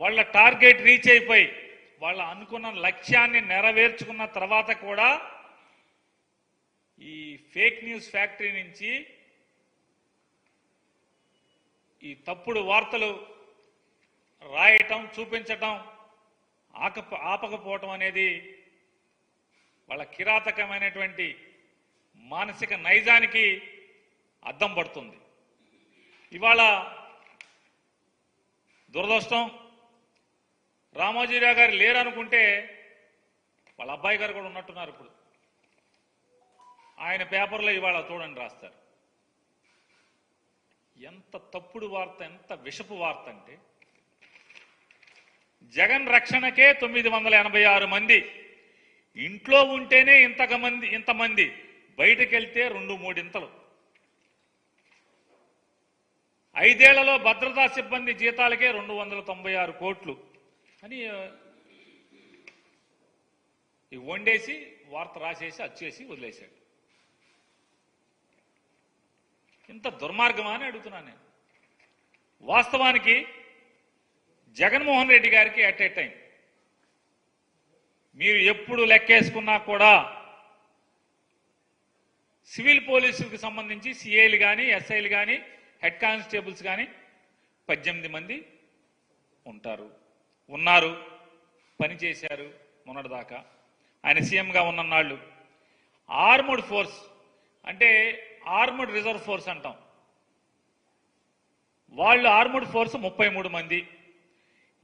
వాళ్ళ target reach అయిపోయి వాళ్ళ అనుకున్న లక్ష్యాన్ని నెరవేర్చుకున్న తర్వాత కూడా ఈ ఫేక్ న్యూస్ ఫ్యాక్టరీ నుంచి ఈ తప్పుడు వార్తలు రాయటం చూపించటం ఆక ఆపకపోవటం అనేది వాళ్ళ కిరాతకమైనటువంటి మానసిక నైజానికి అద్దం పడుతుంది. ఇవాళ దురదృష్టం రామోజీరావు గారు లేరనుకుంటే వాళ్ళ అబ్బాయి గారు కూడా ఉన్నట్టున్నారు ఇప్పుడు. ఆయన పేపర్లో ఇవాళ చూడండి రాస్తారు. ఎంత తప్పుడు వార్త ఎంత విషపు వార్త అంటే జగన్ రక్షణకే తొమ్మిది వందల ఎనభై ఆరు మంది ఇంట్లో ఉంటేనే ఇంతక మంది ఇంతమంది బయటకెళ్తే రెండు మూడింతలు. ఐదేళ్ళలో భద్రతా సిబ్బంది జీతాలకే రెండు వందల తొంభై ఆరు కోట్లు. అని ఇవి వండేసి వార్త రాసేసి అచ్చేసి వదిలేశాడు. ఇంత దుర్మార్గమా అని అడుగుతున్నాను నేను. వాస్తవానికి జగన్మోహన్ రెడ్డి గారికి అట్ ఏ టైం మీరు ఎప్పుడు లెక్కేసుకున్నా కూడా సివిల్ పోలీసులకు సంబంధించి సిఐలు కానీ ఎస్ఐలు కానీ హెడ్ కానిస్టేబుల్స్ కానీ పద్దెనిమిది మంది ఉంటారు. ఉన్నారు పనిచేశారు మొన్నటిదాకా. ఆయన సీఎంగా ఉన్న నాళ్ళు ఆర్ముడ్ ఫోర్స్ అంటే ఆర్ముడ్ రిజర్వ్ ఫోర్స్ అంటాం. వాళ్ళు ఆర్ముడ్ ఫోర్స్ ముప్పై మూడు మంది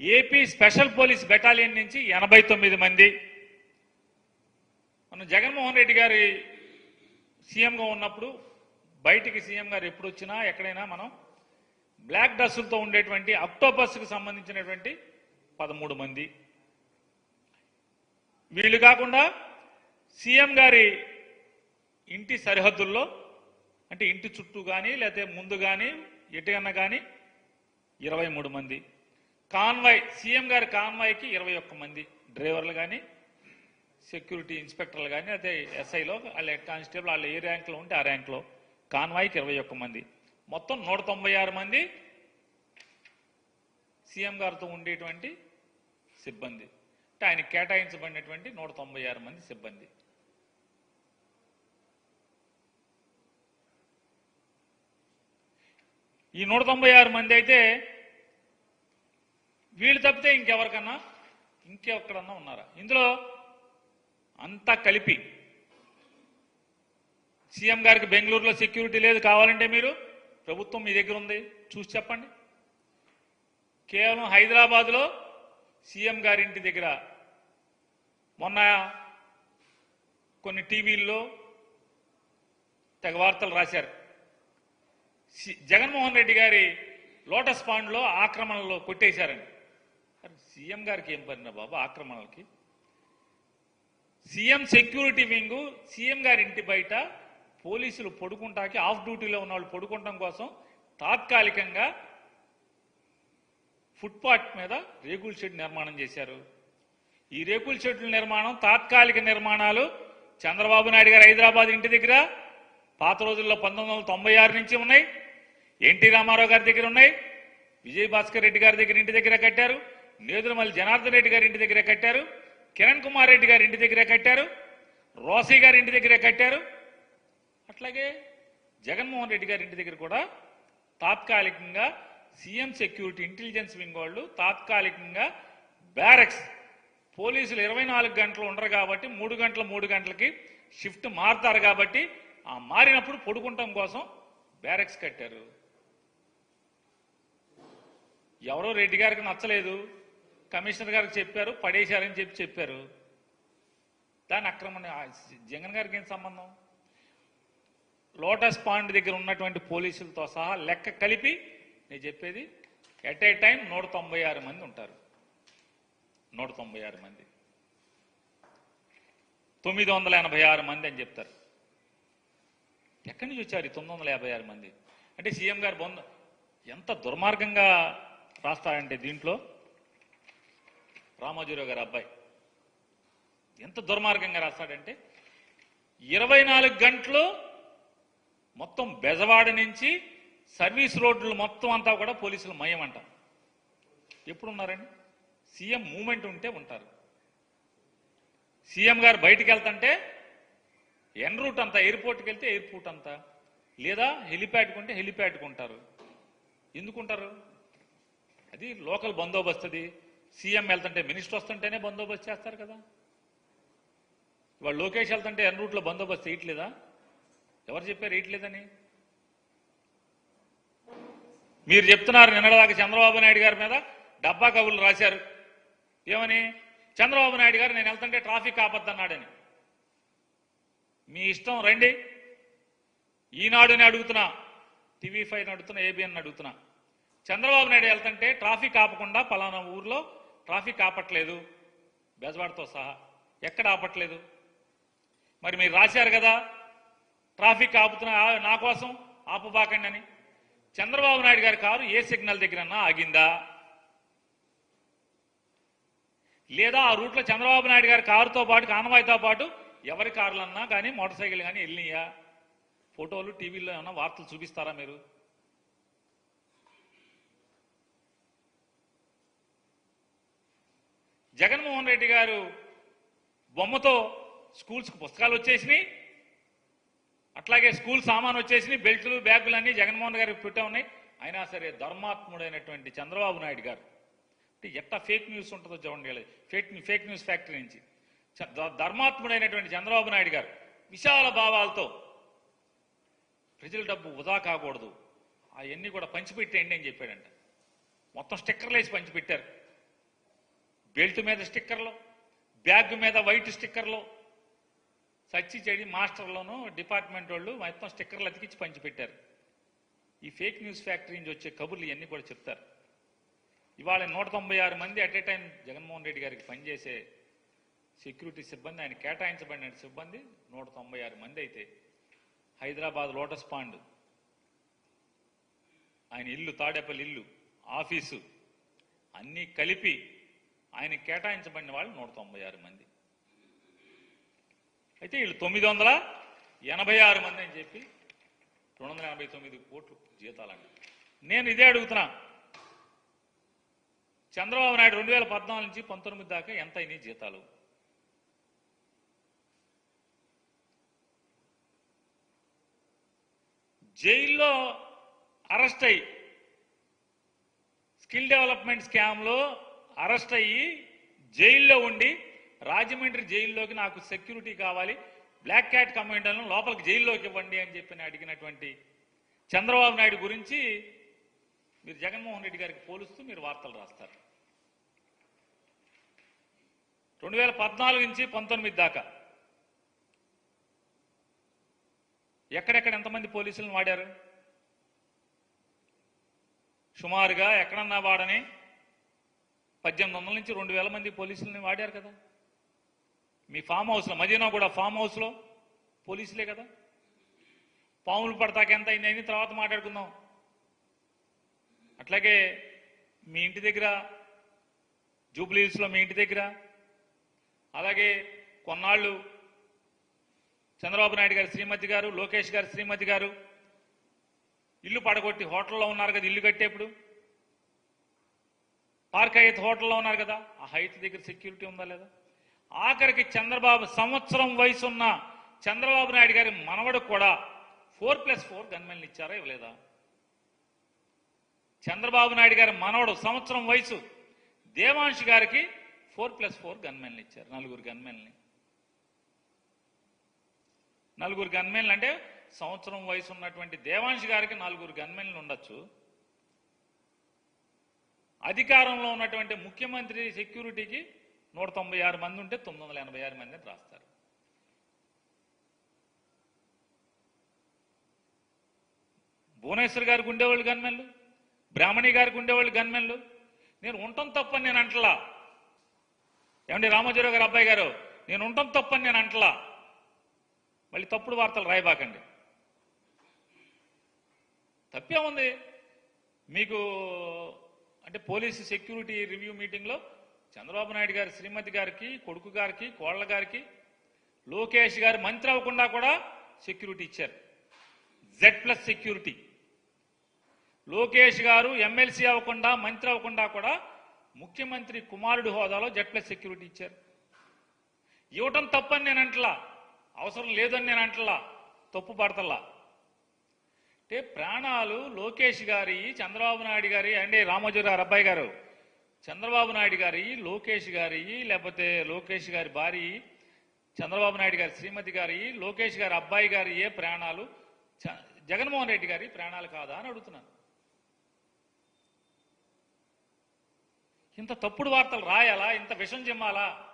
ఏపీ స్పెషల్ పోలీస్ బెటాలియన్ నుంచి ఎనభై తొమ్మిది మంది. మన జగన్మోహన్ రెడ్డి గారి సీఎంగా ఉన్నప్పుడు బయటికి సీఎం గారు ఎప్పుడు వచ్చినా ఎక్కడైనా మనం బ్లాక్ డస్సులతో ఉండేటువంటి అక్టోపస్కి సంబంధించినటువంటి పదమూడు మంది. వీళ్ళు కాకుండా సీఎం గారి ఇంటి సరిహద్దుల్లో అంటే ఇంటి చుట్టూ కానీ లేకపోతే ముందు కానీ ఎటుకన్నా కానీ ఇరవై మూడు మంది. కాన్వాయ్ సీఎం గారి కాన్వాయ్కి ఇరవై ఒక్క మంది. డ్రైవర్లు కానీ సెక్యూరిటీ ఇన్స్పెక్టర్లు కానీ అదే ఎస్ఐలో వాళ్ళ కానిస్టేబుల్ వాళ్ళు ఏ ర్యాంక్లో ఉంటే ఆ ర్యాంక్లో కాన్వాయ్కి ఇరవై ఒక్క మంది. మొత్తం నూట తొంభై ఆరు మంది సీఎం గారితో ఉండేటువంటి సిబ్బంది. అంటే ఆయన కేటాయించబడినటువంటి నూట తొంభై ఆరు మంది సిబ్బంది. ఈ నూట తొంభై ఆరు మంది అయితే వీళ్ళు తప్పితే ఇంకెవరికన్నా ఇంకెక్కడన్నా ఉన్నారా? ఇందులో అంతా కలిపి సీఎం గారికి బెంగళూరులో సెక్యూరిటీ లేదు కావాలంటే మీరు ప్రభుత్వం మీ దగ్గర ఉంది. చూసి చెప్పండి. కేవలం హైదరాబాద్లో సీఎం గారి ఇంటి దగ్గర మొన్న కొన్ని టీవీల్లో తెగ వార్తలు రాశారు. జగన్మోహన్ రెడ్డి గారి లోటస్ పాండ్లో ఆక్రమణలో కొట్టేశారని. సీఎం గారికి ఏం పడిన బాబు ఆక్రమణలకి? సీఎం సెక్యూరిటీ వింగ్ సీఎం గారి ఇంటి బయట పోలీసులు పడుకుంటాకి ఆఫ్ డ్యూటీలో ఉన్న వాళ్ళు పడుకుంటాం కోసం తాత్కాలికంగా ఫుట్పాత్ మీద రేకుల షెడ్ నిర్మాణం చేశారు. ఈ రేకుల షెడ్ల నిర్మాణం తాత్కాలిక నిర్మాణాలు చంద్రబాబు నాయుడు గారు హైదరాబాద్ ఇంటి దగ్గర పాత రోజుల్లో పంతొమ్మిది వందల తొంభై ఆరు నుంచి ఉన్నాయి. ఎన్టీ రామారావు గారి దగ్గర ఉన్నాయి. విజయ్ భాస్కర్ రెడ్డి గారి దగ్గర ఇంటి దగ్గర కట్టారు. నేదురుమల్లి జనార్దన్ రెడ్డి గారి ఇంటి దగ్గర కట్టారు. కిరణ్ కుమార్ రెడ్డి గారి ఇంటి దగ్గర కట్టారు. రోసీ గారి ఇంటి దగ్గర కట్టారు. అట్లాగే జగన్మోహన్ రెడ్డి గారి ఇంటి దగ్గర కూడా తాత్కాలికంగా సీఎం సెక్యూరిటీ ఇంటెలిజెన్స్ వింగ్ వాళ్ళు తాత్కాలికంగా బ్యారక్స్ పోలీసులు ఇరవై నాలుగు గంటలు ఉండరు కాబట్టి మూడు గంటల మూడు గంటలకి షిఫ్ట్ మారుతారు కాబట్టి ఆ మారినప్పుడు పడుకుంటాం కోసం బ్యారక్స్ కట్టారు. ఎవరో రెడ్డి గారికి నచ్చలేదు కమిషనర్ గారికి చెప్పారు పడేశారని చెప్పి చెప్పారు. దాని అక్రమణ జగన్ గారికి ఏం సంబంధం? లోటస్ పాండ్ దగ్గర ఉన్నటువంటి పోలీసులతో సహా లెక్క కలిపి నేను చెప్పేది ఎట్ ఏ టైం నూట తొంభై ఆరు మంది ఉంటారు. నూట తొంభై ఆరు మంది. తొమ్మిది వందల ఎనభై ఆరు మంది అని చెప్తారు. ఎక్కడి నుంచి వచ్చారు తొమ్మిది వందల యాభై ఆరు మంది? అంటే సీఎం గారు బొంద ఎంత దుర్మార్గంగా రాస్తారంటే దీంట్లో? రామోజీరావు గారు అబ్బాయి. ఎంత దుర్మార్గంగా రాస్తాడంటే ఇరవై నాలుగు గంటలు మొత్తం బెజవాడ నుంచి సర్వీస్ రోడ్లు మొత్తం అంతా కూడా పోలీసులు మయం అంట ఎప్పుడు ఉన్నారండి సీఎం మూమెంట్ ఉంటే ఉంటారు. సీఎం గారు బయటికి వెళ్తుంటే ఎన్ రూట్ అంతా ఎయిర్పోర్ట్కి వెళ్తే ఎయిర్పోర్ట్ అంతా లేదా హెలిప్యాడ్కి ఉంటే హెలిప్యాడ్కి ఉంటారు. ఎందుకుంటారు? అది లోకల్ బందోబస్తు అది సీఎం వెళ్తుంటే మినిస్టర్ వస్తుంటేనే బందోబస్తు చేస్తారు కదా. ఇవాళ లోకేష్ వెళ్తుంటే ఎన్ రూట్లో బందోబస్తు వేయట్లేదా ఎవరు చెప్పారు వేయట్లేదని? మీరు చెప్తున్నారు నిన్నటిదాకా చంద్రబాబు నాయుడు గారి మీద డబ్బా కబుర్లు రాశారు. ఏమని? చంద్రబాబు నాయుడు గారు నేను వెళ్తుంటే ట్రాఫిక్ ఆపద్దన్నాడని. మీ ఇష్టం రండి. ఈనాడుని అడుగుతున్నా టీవీ ఫైవ్ అడుగుతున్నా ఏబిఎన్ అడుగుతున్నా. చంద్రబాబు నాయుడు వెళ్తుంటే ట్రాఫిక్ ఆపకుండా పలానా ఊర్లో ట్రాఫిక్ ఆపట్లేదు. బెజవాడతో సహా. ఎక్కడ ఆపట్లేదు? మరి మీరు రాశారు కదా ట్రాఫిక్ ఆపుతున్నా నా కోసం ఆపబాకండి అని. చంద్రబాబు నాయుడు గారి కారు ఏ సిగ్నల్ దగ్గరన్నా ఆగిందా? లేదా ఆ రూట్లో చంద్రబాబు నాయుడు గారి కారుతో పాటు కానవాయితో పాటు ఎవరి కార్లన్నా కానీ మోటార్ సైకిల్ కానీ వెళ్ళినాయా? ఫోటోలు టీవీల్లో ఏమన్నా వార్తలు చూపిస్తారా మీరు? జగన్మోహన్ రెడ్డి గారు బొమ్మతో స్కూల్స్కి పుస్తకాలు వచ్చేసినాయి. అట్లాగే స్కూల్ సామాన్ వచ్చేసి బెల్టులు బ్యాగులు అన్ని జగన్మోహన్ గారికి పెట్టే ఉన్నాయి. అయినా సరే ధర్మాత్ముడైనటువంటి చంద్రబాబు నాయుడు గారు. అంటే ఎట్లా ఫేక్ న్యూస్ ఉంటుందో చూడండి ఫేక్ ఫేక్ న్యూస్ ఫ్యాక్టరీ నుంచి. ధర్మాత్ముడైనటువంటి చంద్రబాబు నాయుడు గారు విశాల భావాలతో ప్రజల డబ్బు వృధా కాకూడదు. అవన్నీ కూడా పంచిపెట్టేయండి అని చెప్పాడంట. మొత్తం స్టిక్కర్లు వేసి పంచిపెట్టారు. బెల్ట్ మీద స్టిక్కర్లు బ్యాగ్ మీద వైట్ స్టిక్కర్లు సచ్చి చెడి మాస్టర్లను డిపార్ట్మెంట్ వాళ్ళు మొత్తం స్టిక్కర్లు అతికిచ్చి పంచిపెట్టారు. ఈ ఫేక్ న్యూస్ ఫ్యాక్టరీ నుంచి వచ్చే కబుర్లు ఇవన్నీ కూడా చెప్తారు. ఇవాళ నూట తొంభై ఆరు మంది at a time Jaganmohan Reddy గారికి పనిచేసే సెక్యూరిటీ సిబ్బంది ఆయన కేటాయించబడిన సిబ్బంది నూట తొంభై ఆరు మంది అయితే. హైదరాబాద్ లోటస్ పాండ్ ఆయన ఇల్లు తాడేపల్లి ఇల్లు ఆఫీసు అన్నీ కలిపి ఆయన కేటాయించబడిన వాళ్ళు నూట తొంభై ఆరు మంది. అయితే వీళ్ళు తొమ్మిది వందల ఎనభై ఆరు మంది అని చెప్పి రెండు వందల ఎనభై తొమ్మిది కోట్లు జీతాలండి. నేను ఇదే అడుగుతున్నా. చంద్రబాబు నాయుడు రెండు వేల పద్నాలుగు నుంచి పంతొమ్మిది దాకా ఎంత అయినాయి జీతాలు? జైల్లో అరెస్ట్ అయ్యి స్కిల్ డెవలప్మెంట్ స్కామ్లో అరెస్ట్ అయ్యి జైల్లో ఉండి రాజమండ్రి జైల్లోకి నాకు సెక్యూరిటీ కావాలి బ్లాక్ క్యాట్ కమాండర్లను లోపలికి జైల్లోకి ఇవ్వండి అని చెప్పి నేను అడిగినటువంటి చంద్రబాబు నాయుడు గురించి మీరు జగన్మోహన్ రెడ్డి గారికి పోలుస్తూ మీరు వార్తలు రాస్తారు. రెండు వేల పద్నాలుగు నుంచి పంతొమ్మిది దాకా ఎక్కడెక్కడ ఎంతమంది పోలీసులను వాడారు? సుమారుగా ఎక్కడన్నా వాడని పద్దెనిమిది వందల నుంచి రెండు వేల మంది పోలీసులని వాడారు కదా. మీ ఫామ్ హౌస్లో మదీనా కూడా ఫామ్ హౌస్లో? పోలీసులే కదా. పాములు పడతాక ఎంత అయింది తర్వాత మాట్లాడుకుందాం. అట్లాగే మీ ఇంటి దగ్గర జూబ్లీహిల్స్లో మీ ఇంటి దగ్గర అలాగే కొన్నాళ్ళు చంద్రబాబు నాయుడు గారు శ్రీమతి గారు లోకేష్ గారు శ్రీమతి గారు ఇల్లు పడగొట్టి హోటల్లో ఉన్నారు కదా ఇల్లు కట్టేప్పుడు. పార్క్ హైత్ హోటల్లో ఉన్నారు కదా ఆ హైత్ దగ్గర సెక్యూరిటీ ఉందా లేదా? ఆఖరికి చంద్రబాబు సంవత్సరం వయసు ఉన్న చంద్రబాబు నాయుడు గారి మనవడు కూడా ఫోర్ ప్లస్ ఫోర్ గన్మెన్లు ఇచ్చారా ఇవ్వలేదా? చంద్రబాబు నాయుడు గారి మనవడు సంవత్సరం వయసు దేవాంశ్ గారికి ఫోర్ ప్లస్ ఫోర్ గన్మెన్లు ఇచ్చారు నలుగురు గన్మెన్లు నలుగురు గన్మెన్లు అంటే సంవత్సరం వయసు ఉన్నటువంటి దేవాంశ్ గారికి నలుగురు గన్మెన్లు ఉండొచ్చు. అధికారంలో ఉన్నటువంటి ముఖ్యమంత్రి సెక్యూరిటీకి నూట తొంభై ఆరు మంది ఉంటే తొమ్మిది వందల ఎనభై ఆరు మంది అని రాస్తారు. భువనేశ్వర్ గారికి ఉండేవాళ్ళు గన్మెన్లు బ్రాహ్మణి గారికి ఉండేవాళ్ళు గన్మెన్లు. నేను ఉండటం తప్పని నేను అంటలా. ఏమండి రామోజీరావు గారు అబ్బాయి గారు? నేను ఉండటం తప్పని నేను అంటలా. మళ్ళీ తప్పుడు వార్తలు రాయబాకండి. తప్పే ఉంది మీకు అంటే పోలీసు సెక్యూరిటీ రివ్యూ మీటింగ్లో చంద్రబాబు నాయుడు గారి శ్రీమతి గారికి కొడుకు గారికి కోళ్ళ గారికి లోకేష్ గారు మంత్రి అవ్వకుండా కూడా సెక్యూరిటీ ఇచ్చారు. Z plus security. లోకేష్ గారు ఎమ్మెల్సీ అవ్వకుండా మంత్రి అవ్వకుండా కూడా ముఖ్యమంత్రి కుమారుడి హోదాలో జెడ్ ప్లస్ సెక్యూరిటీ ఇచ్చారు. ఇవ్వటం తప్పని నేను అంటలా. అవసరం లేదని నేను అంటలా. తప్పు పడతలా. అంటే ప్రాణాలు లోకేష్ గారి చంద్రబాబు నాయుడు గారి అంటే రామోజీ గారు అబ్బాయి గారు చంద్రబాబు నాయుడు గారి లోకేష్ గారి లేకపోతే లోకేష్ గారి భార్య చంద్రబాబు నాయుడు గారి శ్రీమతి గారి లోకేష్ గారి అబ్బాయి గారి ఏ ప్రాణాలు చ- జగన్మోహన్ రెడ్డి గారి ప్రాణాలు కాదా అని అడుగుతున్నాను. ఇంత తప్పుడు వార్తలు రాయాలా? ఇంత విషం చెమ్మాలా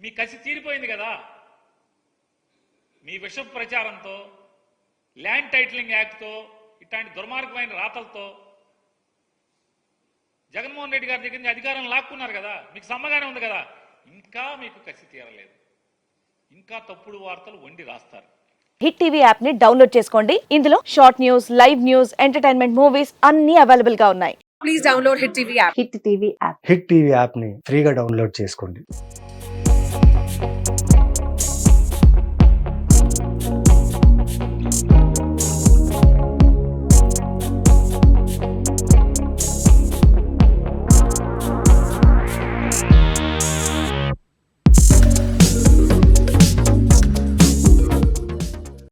మీ కసి తీరిపోయింది కదా? మీ విష ప్రచారంతో ల్యాండ్ టైటిలింగ్ యాక్ట్తో ఇట్లాంటి దుర్మార్గమైన రాతలతో జగన్మోహన్ రెడ్డి గారి దగ్గర నుంచి అధికారం లాక్కున్నారు కదా మీకు సమ్మగానే ఉంది కదా. ఇంకా మీకు కసి తీరలేదు. ఇంకా తప్పుడు వార్తలు వండి రాస్తారు. హిట్ టీవీ యాప్ని డౌన్లోడ్ చేసుకోండి. ఇందులో short news live news entertainment movies అన్ని అవైలబుల్గా ఉన్నాయి. Please download Hit TV app. Hit TV app hit TV యాప్ని ఫ్రీగా డౌన్లోడ్ చేసుకోండి.